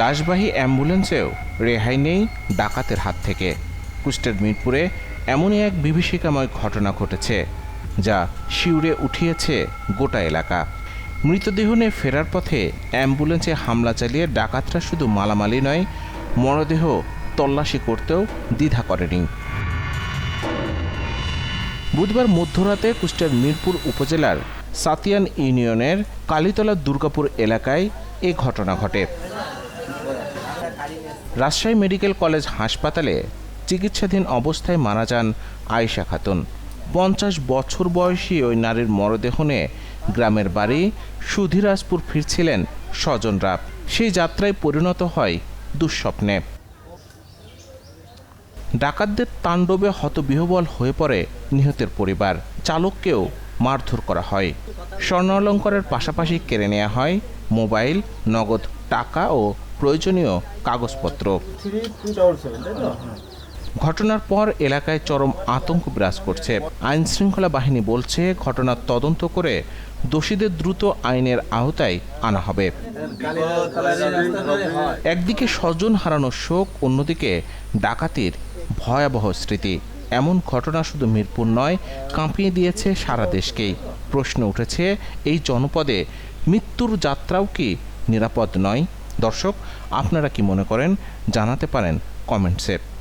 লাশবাহী অ্যাম্বুলেন্সেও রেহাই নেই ডাকাতের হাত থেকে। কুষ্টের মিরপুরে এমনই এক বিভীষিকাময় ঘটনা ঘটেছে, যা শিউরে উঠিয়েছে গোটা এলাকা। মৃতদেহ নিয়ে ফেরার পথে অ্যাম্বুলেন্সে হামলা চালিয়ে ডাকাতরা শুধু মালামালি নয়, মরদেহ তল্লাশি করতেও দ্বিধা করেনি। বুধবার মধ্যরাতে কুষ্টিয়ার মিরপুর উপজেলার সাতিয়ান ইউনিয়নের কালীতলা দুর্গাপুর এলাকায় এ ঘটনা ঘটে। রাজশাহী মেডিকেল কলেজ হাসপাতালে চিকিৎসাধীন অবস্থায় মারা যান আয়েশা খাতুন। পঞ্চাশ বছর বয়সী ওই নারীর মরদেহ নিয়ে গ্রামের বাড়ি সুধীরাজপুর ফিরছিলেন স্বজনরা সেই যাত্রায় পরিণত হয় দুঃস্বপ্নে। ডাকাতদের তাণ্ডবে হতবিহবল হয়ে পড়ে নিহতের পরিবার। চালককেও মারধর করা হয়। স্বর্ণালঙ্কারের পাশাপাশি কেড়ে নেওয়া হয় মোবাইল, নগদ টাকা ও প্রয়োজনীয় কাগজপত্র। ঘটনার পর এলাকায় চরম আতঙ্ক বিরাজ করছে। আইন শৃঙ্খলা বাহিনী বলছে ঘটনার তদন্ত করে দোষীদের দ্রুত আইনের আওতায় আনা হবে। একদিকে স্বজন হারানোর শোক, অন্যদিকে ডাকাতির ভয়াবহ স্মৃতি। এমন ঘটনা শুধু মিরপুর নয়, কাঁপিয়ে দিয়েছে সারা দেশকেই। প্রশ্ন উঠেছে, এই জনপদে মৃত্যুর যাত্রাও কি নিরাপদ নয়? দর্শক আপনারা কি মনে করেন জানাতে পারেন কমেন্টসে